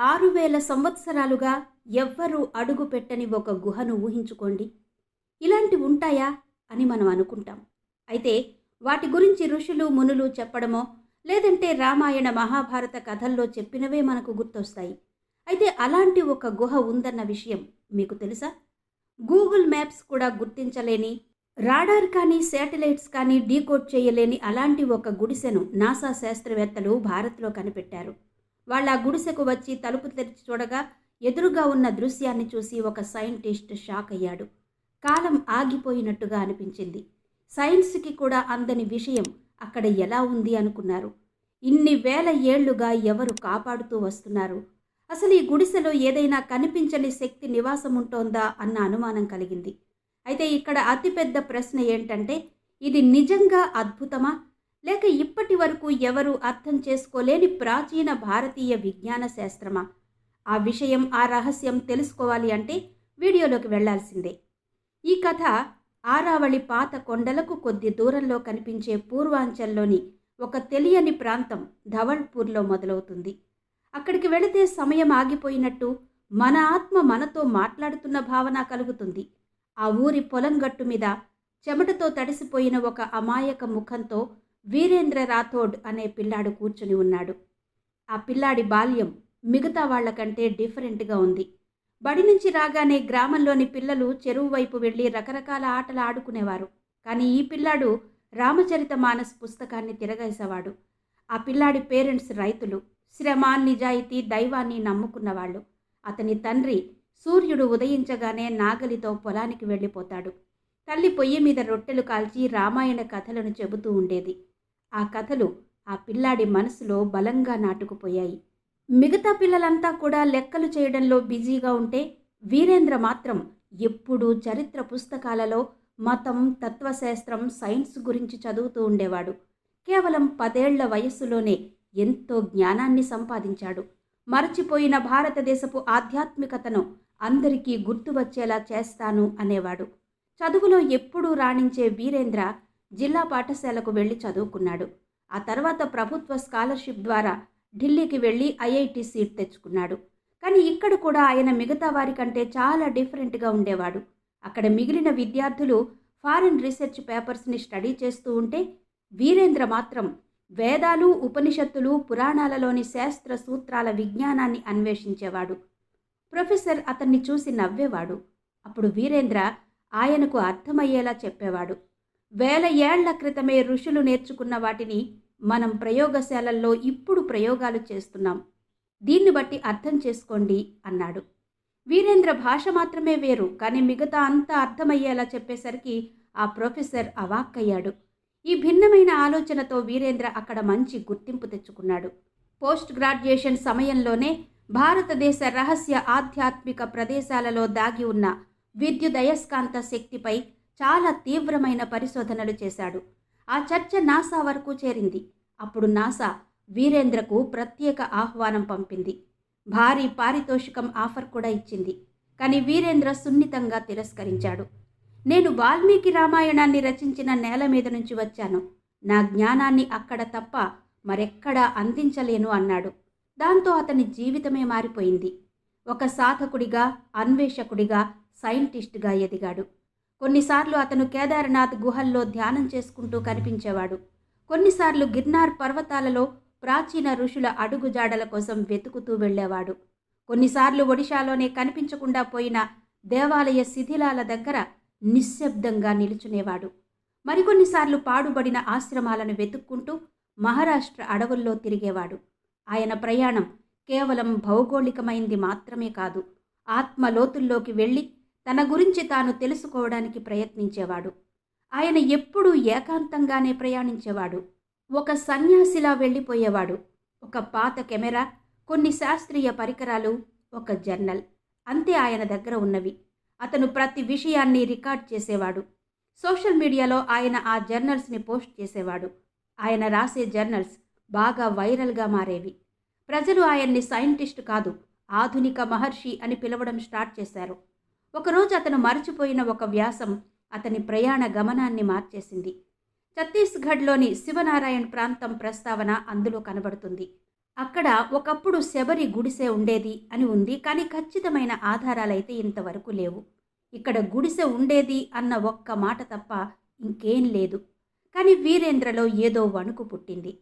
ఆరు వేల సంవత్సరాలుగా ఎవ్వరూ అడుగు పెట్టని ఒక గుహను ఊహించుకోండి. ఇలాంటివి ఉంటాయా అని మనం అనుకుంటాం. అయితే వాటి గురించి ఋషులు మునులు చెప్పడమో లేదంటే రామాయణ మహాభారత కథల్లో చెప్పినవే మనకు గుర్తొస్తాయి. అయితే అలాంటి ఒక గుహ ఉందన్న విషయం మీకు తెలుసా? గూగుల్ మ్యాప్స్ కూడా గుర్తించలేని రాడార్ కానీ శాటిలైట్స్ కానీ డీకోడ్ చేయలేని అలాంటి ఒక గుడిసెను నాసా శాస్త్రవేత్తలు భారత్లో కనిపెట్టారు. వాళ్ళ గుడిసెకు వచ్చి తలుపు తెరిచి చూడగా ఎదురుగా ఉన్న దృశ్యాన్ని చూసి ఒక సైంటిస్ట్ షాక్ అయ్యాడు. కాలం ఆగిపోయినట్టుగా అనిపించింది. సైన్స్కి కూడా అందని విషయం అక్కడ ఎలా ఉంది అనుకున్నారు. ఇన్ని వేల ఏళ్ళుగా ఎవరు కాపాడుతూ వస్తున్నారు? అసలు ఈ గుడిసెలో ఏదైనా కనిపించని శక్తి నివాసం ఉంటోందా అన్న అనుమానం కలిగింది. అయితే ఇక్కడ అతిపెద్ద ప్రశ్న ఏంటంటే ఇది నిజంగా అద్భుతమా? లేక ఇప్పటి వరకు ఎవరూ అర్థం చేసుకోలేని ప్రాచీన భారతీయ విజ్ఞాన శాస్త్రమా? ఆ విషయం ఆ రహస్యం తెలుసుకోవాలి అంటే వీడియోలోకి వెళ్ళాల్సిందే. ఈ కథ ఆరావళి పాత కొండలకు కొద్ది దూరంలో కనిపించే పూర్వాంచల్లోని ఒక తెలియని ప్రాంతం ధవల్పూర్లో మొదలవుతుంది. అక్కడికి వెళితే సమయం ఆగిపోయినట్టు మన ఆత్మ మనతో మాట్లాడుతున్న భావన కలుగుతుంది. ఆ ఊరి పొలం గట్టు మీద చెమటతో తడిసిపోయిన ఒక అమాయక ముఖంతో వీరేంద్ర రాథోడ్ అనే పిల్లాడు కూర్చుని ఉన్నాడు. ఆ పిల్లాడి బాల్యం మిగతా వాళ్ళకంటే డిఫరెంట్గా ఉంది. బడి నుంచి రాగానే గ్రామంలోని పిల్లలు చెరువు వైపు వెళ్ళి రకరకాల ఆటలు ఆడుకునేవారు. కానీ ఈ పిల్లాడు రామచరిత మానస్ పుస్తకాన్ని తిరగేసేవాడు. ఆ పిల్లాడి పేరెంట్స్ రైతులు శ్రమ నిజాయితీ దైవాన్ని నమ్ముకున్నవాళ్ళు. అతని తండ్రి సూర్యుడు ఉదయించగానే నాగలితో పొలానికి వెళ్ళిపోతాడు. తల్లి పొయ్యి మీద రొట్టెలు కాల్చి రామాయణ కథలను చెబుతూ ఉండేది. ఆ కథలు ఆ పిల్లాడి మనసులో బలంగా నాటుకుపోయాయి. మిగతా పిల్లలంతా కూడా లెక్కలు చేయడంలో బిజీగా ఉంటే వీరేంద్ర మాత్రం ఎప్పుడూ చరిత్ర పుస్తకాలలో మతం తత్వశాస్త్రం సైన్స్ గురించి చదువుతూ ఉండేవాడు. కేవలం పదేళ్ళ వయస్సులోనే ఎంతో జ్ఞానాన్ని సంపాదించాడు. మరచిపోయిన భారతదేశపు ఆధ్యాత్మికతను అందరికీ గుర్తు వచ్చేలా చేస్తాను అనేవాడు. చదువులో ఎప్పుడూ రాణించే వీరేంద్ర జిల్లా పాఠశాలకు వెళ్ళి చదువుకున్నాడు. ఆ తర్వాత ప్రభుత్వ స్కాలర్షిప్ ద్వారా ఢిల్లీకి వెళ్ళి ఐఐటి సీట్ తెచ్చుకున్నాడు. కానీ ఇక్కడ కూడా ఆయన మిగతా వారికంటే చాలా డిఫరెంట్గా ఉండేవాడు. అక్కడ మిగిలిన విద్యార్థులు ఫారిన్ రీసెర్చ్ పేపర్స్ని స్టడీ చేస్తూ ఉంటే వీరేంద్ర మాత్రం వేదాలు ఉపనిషత్తులు పురాణాలలోని శాస్త్ర సూత్రాల విజ్ఞానాన్ని అన్వేషించేవాడు. ప్రొఫెసర్ అతన్ని చూసి నవ్వేవాడు. అప్పుడు వీరేంద్ర ఆయనకు అర్థమయ్యేలా చెప్పేవాడు. వేల ఏళ్ళ క్రితమే ఋషులు నేర్చుకున్న వాటిని మనం ప్రయోగశాలల్లో ఇప్పుడు ప్రయోగాలు చేస్తున్నాం. దీన్ని బట్టి అర్థం చేసుకోండి అన్నాడు. వీరేంద్ర భాష మాత్రమే వేరు కానీ మిగతా అంతా అర్థమయ్యేలా చెప్పేసరికి ఆ ప్రొఫెసర్ అవాక్కయ్యాడు. ఈ భిన్నమైన ఆలోచనతో వీరేంద్ర అక్కడ మంచి గుర్తింపు తెచ్చుకున్నాడు. పోస్ట్ గ్రాడ్యుయేషన్ సమయంలోనే భారతదేశ రహస్య ఆధ్యాత్మిక ప్రదేశాలలో దాగి ఉన్న విద్యుదయస్కాంత శక్తిపై చాలా తీవ్రమైన పరిశోధనలు చేశాడు. ఆ చర్చ నాసా వరకు చేరింది. అప్పుడు నాసా వీరేంద్రకు ప్రత్యేక ఆహ్వానం పంపింది. భారీ పారితోషికం ఆఫర్ కూడా ఇచ్చింది. కానీ వీరేంద్ర సున్నితంగా తిరస్కరించాడు. నేను వాల్మీకి రామాయణాన్ని రచించిన నేల మీద నుంచి వచ్చాను. నా జ్ఞానాన్ని అక్కడ తప్ప మరెక్కడా అందించలేను అన్నాడు. దాంతో అతని జీవితమే మారిపోయింది. ఒక సాధకుడిగా అన్వేషకుడిగా సైంటిస్ట్గా ఎదిగాడు. కొన్నిసార్లు అతను కేదార్నాథ్ గుహల్లో ధ్యానం చేసుకుంటూ కనిపించేవాడు. కొన్నిసార్లు గిర్నార్ పర్వతాలలో ప్రాచీన ఋషుల అడుగుజాడల కోసం వెతుకుతూ వెళ్ళేవాడు. కొన్నిసార్లు ఒడిశాలోనే కనిపించకుండా పోయిన దేవాలయ శిథిలాల దగ్గర నిశ్శబ్దంగా నిలుచునేవాడు. మరికొన్నిసార్లు పాడుబడిన ఆశ్రమాలను వెతుక్కుంటూ మహారాష్ట్ర అడవుల్లో తిరిగేవాడు. ఆయన ప్రయాణం కేవలం భౌగోళికమైంది మాత్రమే కాదు ఆత్మ లోతుల్లోకి వెళ్ళి తన గురించి తాను తెలుసుకోవడానికి ప్రయత్నించేవాడు. ఆయన ఎప్పుడూ ఏకాంతంగానే ప్రయాణించేవాడు. ఒక సన్యాసిలా వెళ్ళిపోయేవాడు. ఒక పాత కెమెరా కొన్ని శాస్త్రీయ పరికరాలు ఒక జర్నల్. అంతే ఆయన దగ్గర ఉన్నవి. అతను ప్రతి విషయాన్ని రికార్డ్ చేసేవాడు. సోషల్ మీడియాలో ఆయన ఆ జర్నల్స్ని పోస్ట్ చేసేవాడు. ఆయన రాసే జర్నల్స్ బాగా వైరల్గా మారేవి. ప్రజలు ఆయన్ని సైంటిస్ట్ కాదు ఆధునిక మహర్షి అని పిలవడం స్టార్ట్ చేశారు. ఒకరోజు అతను మరచిపోయిన ఒక వ్యాసం అతని ప్రయాణ గమనాన్ని మార్చేసింది. ఛత్తీస్గఢ్లోని శివనారాయణ్ ప్రాంతం ప్రస్తావన అందులో కనబడుతుంది. అక్కడ ఒకప్పుడు శబరి గుడిసె ఉండేది అని ఉంది కానీ ఖచ్చితమైన ఆధారాలైతే ఇంతవరకు లేవు. ఇక్కడ గుడిసె ఉండేది అన్న ఒక్క మాట తప్ప ఇంకేం లేదు. కానీ వీరేంద్రలో ఏదో వణుకు పుట్టింది.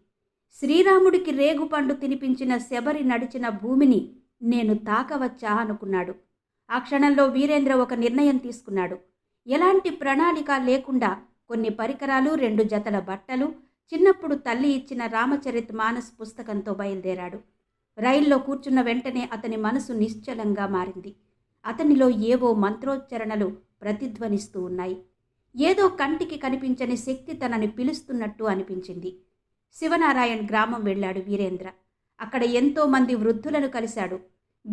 శ్రీరాముడికి రేగుపండు తినిపించిన శబరి నడిచిన భూమిని నేను తాకవచ్చా అనుకున్నాడు. ఆ క్షణంలో వీరేంద్ర ఒక నిర్ణయం తీసుకున్నాడు. ఎలాంటి ప్రణాళిక లేకుండా కొన్ని పరికరాలు రెండు జతల బట్టలు చిన్నప్పుడు తల్లి ఇచ్చిన రామచరిత్ మానస్ పుస్తకంతో బయలుదేరాడు. రైల్లో కూర్చున్న వెంటనే అతని మనసు నిశ్చలంగా మారింది. అతనిలో ఏవో మంత్రోచ్చరణలు ప్రతిధ్వనిస్తూ ఉన్నాయి. ఏదో కంటికి కనిపించని శక్తి తనని పిలుస్తున్నట్టు అనిపించింది. శివనారాయణ్ గ్రామం వెళ్ళాడు వీరేంద్ర. అక్కడ ఎంతోమంది వృద్ధులను కలిశాడు.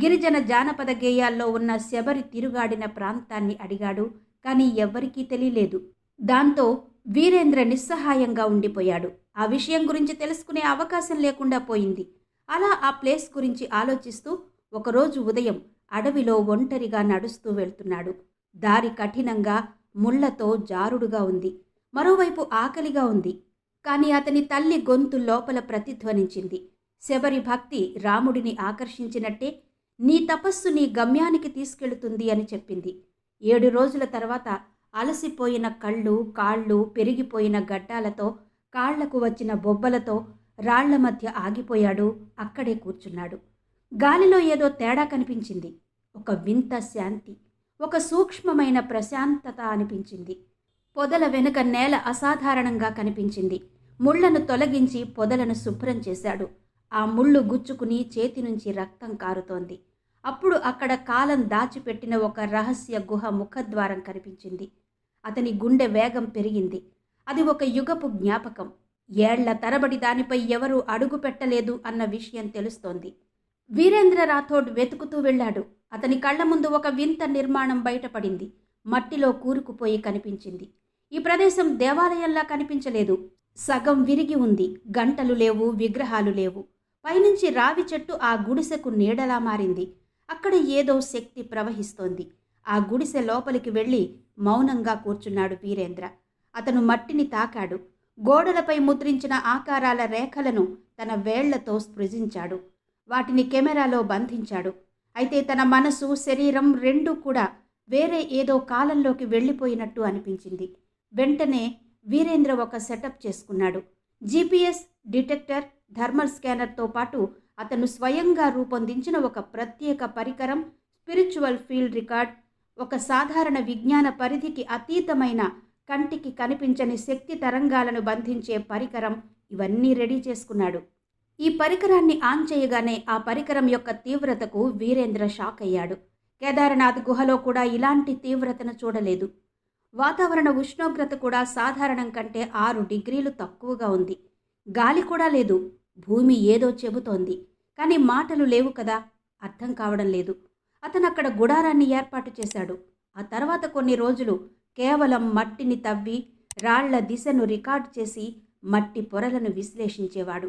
గిరిజన జానపద గేయాల్లో ఉన్న శబరి తిరుగాడిన ప్రాంతాన్ని అడిగాడు కానీ ఎవ్వరికీ తెలియలేదు. దాంతో వీరేంద్ర నిస్సహాయంగా ఉండిపోయాడు. ఆ విషయం గురించి తెలుసుకునే అవకాశం లేకుండా పోయింది. అలా ఆ ప్లేస్ గురించి ఆలోచిస్తూ ఒకరోజు ఉదయం అడవిలో ఒంటరిగా నడుస్తూ వెళ్తున్నాడు. దారి కఠినంగా ముళ్ళతో జారుడుగా ఉంది. మరోవైపు ఆకలిగా ఉంది. కానీ అతని తల్లి గొంతు లోపల ప్రతిధ్వనించింది. శబరి భక్తి రాముడిని ఆకర్షించినట్టే నీ తపస్సు నీ గమ్యానికి తీసుకెళుతుంది అని చెప్పింది. ఏడు రోజుల తర్వాత అలసిపోయిన కళ్ళు కాళ్ళు పెరిగిపోయిన గడ్డాలతో కాళ్ళకు వచ్చిన బొబ్బలతో రాళ్ళ మధ్య ఆగిపోయాడు. అక్కడే కూర్చున్నాడు. గాలిలో ఏదో తేడా కనిపించింది. ఒక వింత శాంతి ఒక సూక్ష్మమైన ప్రశాంతత అనిపించింది. పొదల వెనుక నేల అసాధారణంగా కనిపించింది. ముళ్ళను తొలగించి పొదలను శుభ్రం చేశాడు. ఆ ముళ్ళు గుచ్చుకుని చేతి నుంచి రక్తం కారుతోంది. అప్పుడు అక్కడ కాలం దాచిపెట్టిన ఒక రహస్య గుహ ముఖద్వారం కనిపించింది. అతని గుండె వేగం పెరిగింది. అది ఒక యుగపు జ్ఞాపకం. ఏళ్ళ తరబడి దానిపై ఎవరూ అడుగు పెట్టలేదు అన్న విషయం తెలుస్తోంది. వీరేంద్ర రాథోడ్ వెతుకుతూ వెళ్ళాడు. అతని కళ్ళ ముందు ఒక వింత నిర్మాణం బయటపడింది. మట్టిలో కూరుకుపోయి కనిపించింది. ఈ ప్రదేశం దేవాలయంలా కనిపించలేదు. సగం విరిగి ఉంది. గంటలు లేవు విగ్రహాలు లేవు. పైనుంచి రావి చెట్టు ఆ గుడిసెకు నీడలా మారింది. అక్కడ ఏదో శక్తి ప్రవహిస్తోంది. ఆ గుడిసె లోపలికి వెళ్ళి మౌనంగా కూర్చున్నాడు వీరేంద్ర. అతను మట్టిని తాకాడు. గోడలపై ముద్రించిన ఆకారాల రేఖలను తన వేళ్ళతో స్పృశించాడు వాటిని కెమెరాలో బంధించాడు. అయితే తన మనసు శరీరం రెండూ కూడా వేరే ఏదో కాలంలోకి వెళ్ళిపోయినట్టు అనిపించింది. వెంటనే వీరేంద్ర ఒక సెటప్ చేసుకున్నాడు. జీపీఎస్ డిటెక్టర్ థర్మల్ స్కానర్తో పాటు అతను స్వయంగా రూపొందించిన ఒక ప్రత్యేక పరికరం స్పిరిచువల్ ఫీల్డ్ రికార్డ్ ఒక సాధారణ విజ్ఞాన పరిధికి అతీతమైన కంటికి కనిపించని శక్తి తరంగాలను బంధించే పరికరం ఇవన్నీ రెడీ చేసుకున్నాడు. ఈ పరికరాన్ని ఆన్ చేయగానే ఆ పరికరం యొక్క తీవ్రతకు వీరేంద్ర షాక్ అయ్యాడు. కేదారనాథ్ గుహలో కూడా ఇలాంటి తీవ్రతను చూడలేదు. వాతావరణ ఉష్ణోగ్రత కూడా సాధారణం కంటే ఆరు డిగ్రీలు తక్కువగా ఉంది. గాలి కూడా లేదు. భూమి ఏదో చెబుతోంది. కానీ మాటలు లేవు కదా. అర్థం కావడం లేదు. అతను అక్కడ గుడారాన్ని ఏర్పాటు చేశాడు. ఆ తర్వాత కొన్ని రోజులు కేవలం మట్టిని తవ్వి రాళ్ళ దిశను రికార్డు చేసి మట్టి పొరలను విశ్లేషించేవాడు.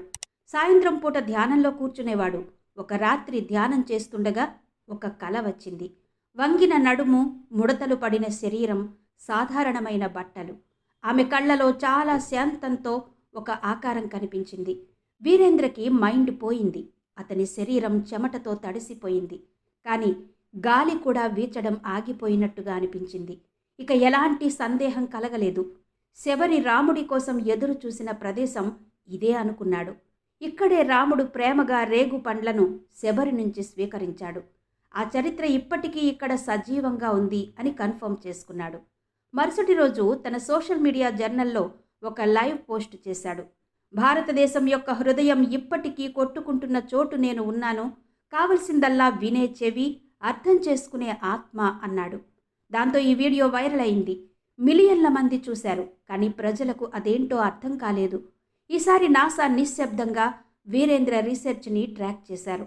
సాయంత్రం పూట ధ్యానంలో కూర్చునేవాడు. ఒక రాత్రి ధ్యానం చేస్తుండగా ఒక కల వచ్చింది. వంగిన నడుము ముడతలు పడిన శరీరం సాధారణమైన బట్టలు. ఆమె కళ్ళలో చాలా శాంతంతో ఒక ఆకారం కనిపించింది. వీరేంద్రకి మైండ్ పోయింది. అతని శరీరం చెమటతో తడిసిపోయింది. కానీ గాలి కూడా వీచడం ఆగిపోయినట్టుగా అనిపించింది. ఇక ఎలాంటి సందేహం కలగలేదు. శబరి రాముడి కోసం ఎదురు చూసిన ప్రదేశం ఇదే అనుకున్నాడు. ఇక్కడే రాముడు ప్రేమగా రేగు పండ్లను శబరి నుంచి స్వీకరించాడు. ఆ చరిత్ర ఇప్పటికీ ఇక్కడ సజీవంగా ఉంది అని కన్ఫర్మ్ చేసుకున్నాడు. మరుసటి రోజు తన సోషల్ మీడియా జర్నల్లో ఒక లైవ్ పోస్ట్ చేశాడు. భారతదేశం యొక్క హృదయం ఇప్పటికీ కొట్టుకుంటున్న చోటు నేను ఉన్నాను. కావలసిందల్లా వినే చెవి అర్థం చేసుకునే ఆత్మ అన్నాడు. దాంతో ఈ వీడియో వైరల్ అయింది. మిలియన్ల మంది చూశారు కానీ ప్రజలకు అదేంటో అర్థం కాలేదు. ఈసారి నాసా నిశ్శబ్దంగా వీరేంద్ర రీసెర్చ్ని ట్రాక్ చేశారు.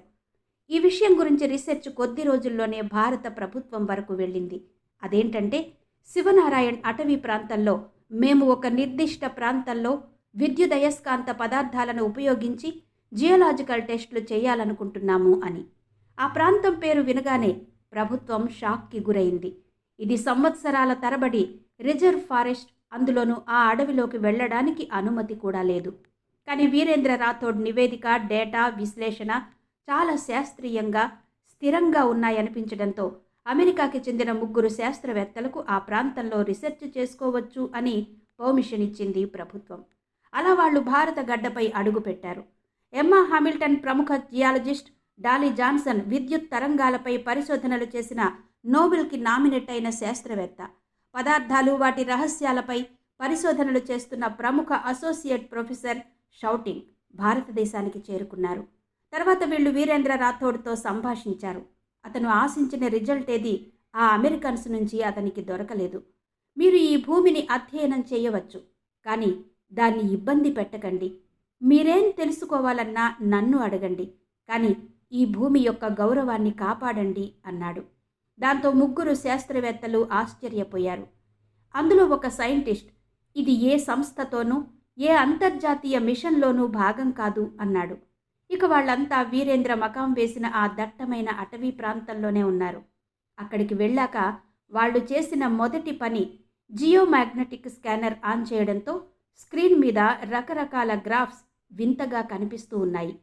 ఈ విషయం గురించి రీసెర్చ్ కొద్ది రోజుల్లోనే భారత ప్రభుత్వం వరకు వెళ్ళింది. అదేంటంటే శివనారాయణ్ అటవీ ప్రాంతంలో మేము ఒక నిర్దిష్ట ప్రాంతంలో విద్యుదయస్కాంత పదార్థాలను ఉపయోగించి జియోలాజికల్ టెస్టులు చేయాలనుకుంటున్నాము అని. ఆ ప్రాంతం పేరు వినగానే ప్రభుత్వం షాక్కి గురైంది. ఇది సంవత్సరాల తరబడి రిజర్వ్ ఫారెస్ట్ అందులోనూ ఆ అడవిలోకి వెళ్ళడానికి అనుమతి కూడా లేదు. కానీ వీరేంద్ర రాథోడ్ నివేదిక డేటా విశ్లేషణ చాలా శాస్త్రీయంగా స్థిరంగా ఉన్నాయనిపించడంతో అమెరికాకి చెందిన ముగ్గురు శాస్త్రవేత్తలకు ఆ ప్రాంతంలో రీసెర్చ్ చేసుకోవచ్చు అని పర్మిషన్ ఇచ్చింది ప్రభుత్వం. అలా వాళ్ళు భారత గడ్డపై అడుగుపెట్టారు ఎమ్మా హామిల్టన్ ప్రముఖ జియాలజిస్ట్ డాలీ జాన్సన్ విద్యుత్ తరంగాలపై పరిశోధనలు చేసిన నోబెల్కి నామినేట్ అయిన శాస్త్రవేత్త. పదార్థాలు వాటి రహస్యాలపై పరిశోధనలు చేస్తున్న ప్రముఖ అసోసియేట్ ప్రొఫెసర్ షౌటింగ్ భారతదేశానికి చేరుకున్నారు. తర్వాత వీళ్ళు వీరేంద్ర రాథోడ్తో సంభాషించారు. అతను ఆశించిన రిజల్ట్ ఏది? ఆ అమెరికన్స్ నుంచి అతనికి దొరకలేదు. మీరు ఈ భూమిని అధ్యయనం చేయవచ్చు కానీ దాన్ని ఇబ్బంది పెట్టకండి. మీరేం తెలుసుకోవాలన్నా నన్ను అడగండి కానీ ఈ భూమి యొక్క గౌరవాన్ని కాపాడండి అన్నాడు. దాంతో ముగ్గురు శాస్త్రవేత్తలు ఆశ్చర్యపోయారు. అందులో ఒక సైంటిస్ట్ ఇది ఏ సంస్థతోనూ ఏ అంతర్జాతీయ మిషన్లోనూ భాగం కాదు అన్నాడు. ఇక వాళ్ళంతా వీరేంద్ర మకాం వేసిన ఆ దట్టమైన అటవీ ప్రాంతంలోనే ఉన్నారు. అక్కడికి వెళ్ళాక వాళ్ళు చేసిన మొదటి పని జియో మ్యాగ్నెటిక్ స్కానర్ ఆన్ చేయడంతో స్క్రీన్ మీద రకరకాల గ్రాఫ్స్ వింతగా కనిపిస్తూ ఉన్నాయి.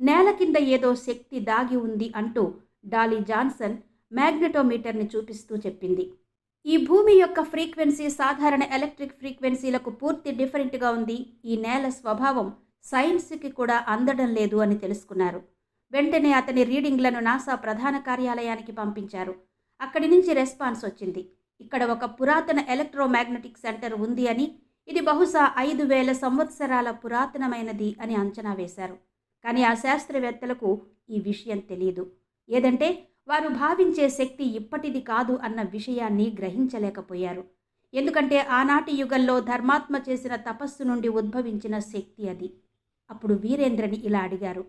నేల కింద ఏదో శక్తి దాగి ఉంది అంటూ డాలీ జాన్సన్ మ్యాగ్నెటోమీటర్ని చూపిస్తూ చెప్పింది. ఈ భూమి యొక్క ఫ్రీక్వెన్సీ సాధారణ ఎలక్ట్రిక్ ఫ్రీక్వెన్సీలకు పూర్తి డిఫరెంట్గా ఉంది. ఈ నేల స్వభావం సైన్స్కి కూడా అందడం లేదు అని తెలుసుకున్నారు. వెంటనే అతని రీడింగ్లను నాసా ప్రధాన కార్యాలయానికి పంపించారు. అక్కడి నుంచి రెస్పాన్స్ వచ్చింది. ఇక్కడ ఒక పురాతన ఎలక్ట్రోమాగ్నెటిక్ సెంటర్ ఉంది అని ఇది బహుశా ఐదు వేల సంవత్సరాల పురాతనమైనది అని అంచనా వేశారు. కానీ ఆ శాస్త్రవేత్తలకు ఈ విషయం తెలియదు ఏదంటే వారు భావించే శక్తి ఇప్పటిది కాదు అన్న విషయాన్ని గ్రహించలేకపోయారు. ఎందుకంటే ఆనాటి యుగంలో ధర్మాత్మ చేసిన తపస్సు నుండి ఉద్భవించిన శక్తి అది. అప్పుడు వీరేంద్రని ఇలా అడిగారు.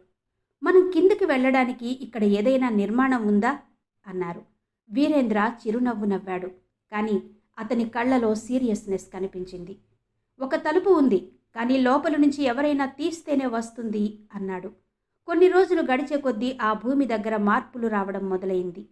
మనం కిందకి వెళ్ళడానికి ఇక్కడ ఏదైనా నిర్మాణం ఉందా? అన్నారు. వీరేంద్ర చిరునవ్వు నవ్వాడు. కానీ అతని కళ్ళలో సీరియస్నెస్ కనిపించింది. ఒక తలుపు ఉంది కానీ లోపల నుంచి ఎవరైనా తీస్తేనే వస్తుంది అన్నాడు. కొన్ని రోజులు గడిచే కొద్దీ ఆ భూమి దగ్గర మార్పులు రావడం మొదలైంది.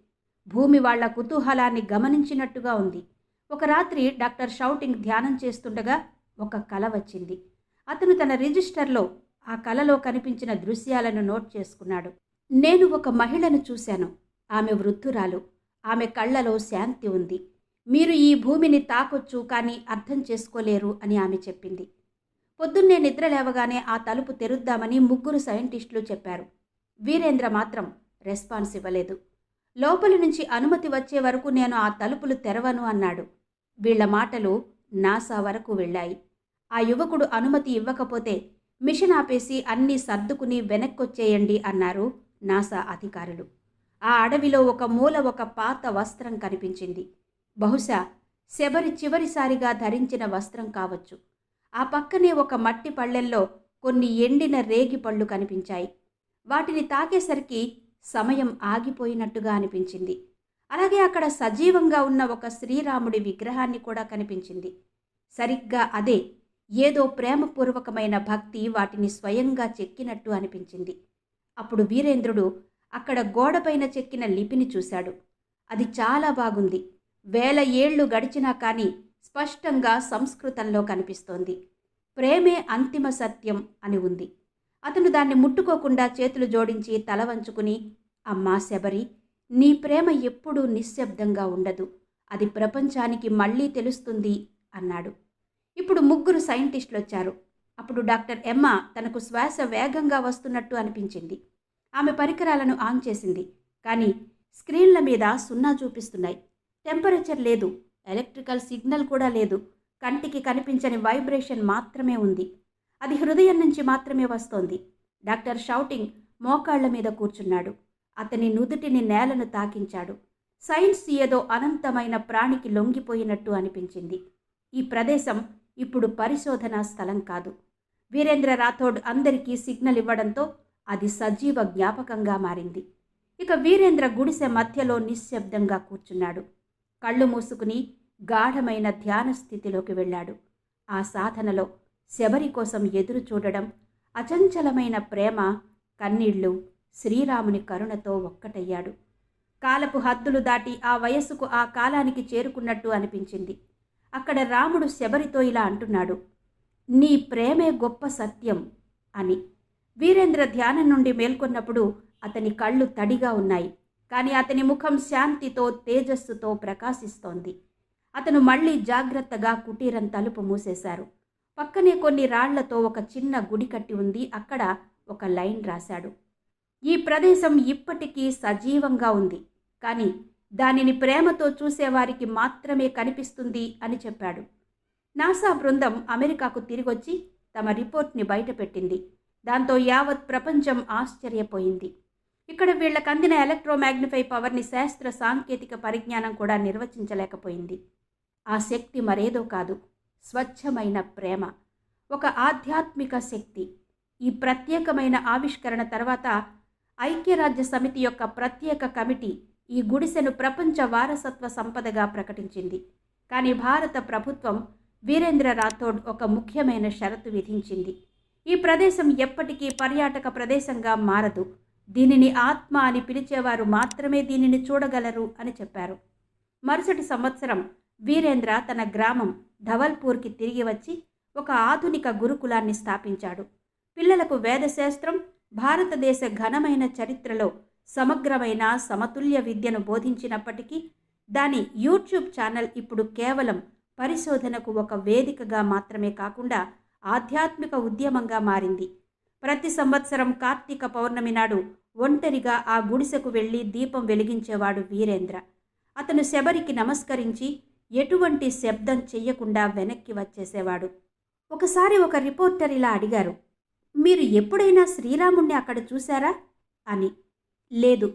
భూమి వాళ్ళ కుతూహలాన్ని గమనించినట్టుగా ఉంది. ఒక రాత్రి డాక్టర్ షౌటింగ్ ధ్యానం చేస్తుండగా ఒక కల వచ్చింది. అతను తన రిజిస్టర్లో ఆ కలలో కనిపించిన దృశ్యాలను నోట్ చేసుకున్నాడు. నేను ఒక మహిళను చూశాను. ఆమె వృద్ధురాలు. ఆమె కళ్ళలో శాంతి ఉంది. మీరు ఈ భూమిని తాకొచ్చు కానీ అర్థం చేసుకోలేరు అని ఆమె చెప్పింది. పొద్దున్నే నిద్ర లేవగానే ఆ తలుపు తెరుద్దామని ముగ్గురు సైంటిస్టులు చెప్పారు. వీరేంద్ర మాత్రం రెస్పాన్స్ ఇవ్వలేదు. లోపలి నుంచి అనుమతి వచ్చే వరకు నేను ఆ తలుపులు తెరవను అన్నాడు. వీళ్ళ మాటలు నాసా వరకు వెళ్ళాయి. ఆ యువకుడు అనుమతి ఇవ్వకపోతే మిషన్ ఆపేసి అన్నీ సర్దుకుని వెనక్కొచ్చేయండి అన్నారు నాసా అధికారులు. ఆ అడవిలో ఒక మూల ఒక పాత వస్త్రం కనిపించింది. బహుశా శబరి చివరిసారిగా ధరించిన వస్త్రం కావచ్చు. ఆ పక్కనే ఒక మట్టి పళ్ళెల్లో కొన్ని ఎండిన రేగి పళ్ళు కనిపించాయి. వాటిని తాకేసరికి సమయం ఆగిపోయినట్టుగా అనిపించింది. అలాగే అక్కడ సజీవంగా ఉన్న ఒక శ్రీరాముడి విగ్రహాన్ని కూడా కనిపించింది. సరిగ్గా అదే ఏదో ప్రేమపూర్వకమైన భక్తి వాటిని స్వయంగా చెక్కినట్టు అనిపించింది. అప్పుడు వీరేంద్రుడు అక్కడ గోడపైన చెక్కిన లిపిని చూశాడు. అది చాలా బాగుంది. వేల ఏళ్ళు గడిచినా కానీ స్పష్టంగా సంస్కృతంలో కనిపిస్తోంది. ప్రేమే అంతిమ సత్యం అని ఉంది. అతను దాన్ని ముట్టుకోకుండా చేతులు జోడించి తల వంచుకుని అమ్మా శబరి నీ ప్రేమ ఎప్పుడూ నిశ్శబ్దంగా ఉండదు. అది ప్రపంచానికి మళ్ళీ తెలుస్తుంది అన్నాడు. ఇప్పుడు ముగ్గురు సైంటిస్టులు వచ్చారు అప్పుడు డాక్టర్ ఎమ్మ తనకు శ్వాస వేగంగా వస్తున్నట్టు అనిపించింది. ఆమె పరికరాలను ఆన్ చేసింది. కానీ స్క్రీన్ల మీద సున్నా చూపిస్తున్నాయి. టెంపరేచర్ లేదు. ఎలక్ట్రికల్ సిగ్నల్ కూడా లేదు. కంటికి కనిపించని వైబ్రేషన్ మాత్రమే ఉంది. అది హృదయం నుంచి మాత్రమే వస్తోంది. డాక్టర్ షౌటింగ్ మోకాళ్ళ మీద కూర్చున్నాడు. అతని నుదుటిని నేలను తాకించాడు. సైన్స్ ఏదో అనంతమైన ప్రాణికి లొంగిపోయినట్టు అనిపించింది. ఈ ప్రదేశం ఇప్పుడు పరిశోధనా స్థలం కాదు. వీరేంద్ర రాథోడ్ అందరికీ సిగ్నల్ ఇవ్వడంతో అది సజీవ జ్ఞాపకంగా మారింది. ఇక వీరేంద్ర గుడిసె మధ్యలో నిశ్శబ్దంగా కూర్చున్నాడు. కళ్ళు మూసుకుని గాఢమైన ధ్యాన స్థితిలోకి వెళ్ళాడు. ఆ సాధనలో శబరి కోసం ఎదురు చూడడం అచంచలమైన ప్రేమ కన్నీళ్ళు శ్రీరాముని కరుణతో ఒక్కటయ్యాడు. కాలపు హద్దులు దాటి ఆ వయస్సుకు ఆ కాలానికి చేరుకున్నట్టు అనిపించింది. అక్కడ రాముడు శబరితో ఇలా అంటున్నాడు నీ ప్రేమే గొప్ప సత్యం అని. వీరేంద్ర ధ్యానం నుండి మేల్కొన్నప్పుడు అతని కళ్ళు తడిగా ఉన్నాయి కానీ అతని ముఖం శాంతితో తేజస్సుతో ప్రకాశిస్తోంది. అతను మళ్ళీ జాగ్రత్తగా కుటీరం తలుపు మూసేశారు. పక్కనే కొన్ని రాళ్ళతో ఒక చిన్న గుడి కట్టి ఉంది అక్కడ ఒక లైన్ రాశాడు. ఈ ప్రదేశం ఇప్పటికీ సజీవంగా ఉంది కానీ దానిని ప్రేమతో చూసేవారికి మాత్రమే కనిపిస్తుంది అని చెప్పాడు. నాసా బృందం అమెరికాకు తిరిగొచ్చి తమ రిపోర్ట్ని బయటపెట్టింది. దాంతో యావత్ ప్రపంచం ఆశ్చర్యపోయింది. ఇక్కడ వీళ్ళకు అందిన ఎలక్ట్రోమాగ్నిఫై పవర్ని శాస్త్ర సాంకేతిక పరిజ్ఞానం కూడా నిర్వచించలేకపోయింది. ఆ శక్తి మరేదో కాదు స్వచ్ఛమైన ప్రేమ. ఒక ఆధ్యాత్మిక శక్తి. ఈ ప్రత్యేకమైన ఆవిష్కరణ తర్వాత ఐక్యరాజ్య సమితి యొక్క ప్రత్యేక కమిటీ ఈ గుడిసెను ప్రపంచ వారసత్వ సంపదగా ప్రకటించింది. కానీ భారత ప్రభుత్వం వీరేంద్ర రాథోడ్ ఒక ముఖ్యమైన షరతు విధించింది. ఈ ప్రదేశం ఎప్పటికీ పర్యాటక ప్రదేశంగా మారదు. దీనిని ఆత్మ అని పిలిచేవారు మాత్రమే దీనిని చూడగలరు అని చెప్పారు. మరుసటి సంవత్సరం వీరేంద్ర తన గ్రామం ధవల్పూర్కి తిరిగి వచ్చి ఒక ఆధునిక గురుకులాన్ని స్థాపించాడు. పిల్లలకు వేదశాస్త్రం భారతదేశ ఘనమైన చరిత్రలో సమగ్రమైన సమతుల్య విద్యను బోధించినప్పటికీ దాని యూట్యూబ్ ఛానల్ ఇప్పుడు కేవలం పరిశోధనకు ఒక వేదికగా మాత్రమే కాకుండా ఆధ్యాత్మిక ఉద్యమంగా మారింది. ప్రతి సంవత్సరం కార్తీక పౌర్ణమి నాడు ఒంటరిగా ఆ గుడిసెకు వెళ్ళి దీపం వెలిగించేవాడు వీరేంద్ర. అతను శబరికి నమస్కరించి ఎటువంటి శబ్దం చెయ్యకుండా వెనక్కి వచ్చేసేవాడు. ఒకసారి ఒక రిపోర్టర్ ఇలా అడిగారు మీరు ఎప్పుడైనా శ్రీరాముణ్ణి అక్కడ చూశారా? అని. లేదు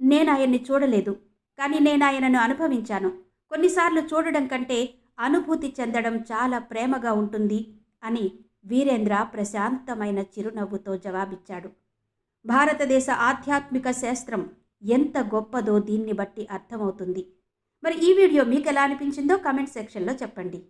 నేను ఆయన్ని చూడలేదు కానీ నేను ఆయనను అనుభవించాను. కొన్నిసార్లు చూడడం కంటే అనుభూతి చెందడం చాలా ప్రేమగా ఉంటుంది అని వీరేంద్ర ప్రశాంతమైన చిరునవ్వుతో జవాబిచ్చాడు. భారతదేశ ఆధ్యాత్మిక శాస్త్రం ఎంత గొప్పదో దీన్ని బట్టి అర్థమవుతుంది. మరి ఈ వీడియో మీకు ఎలా అనిపించిందో కామెంట్ సెక్షన్లో చెప్పండి.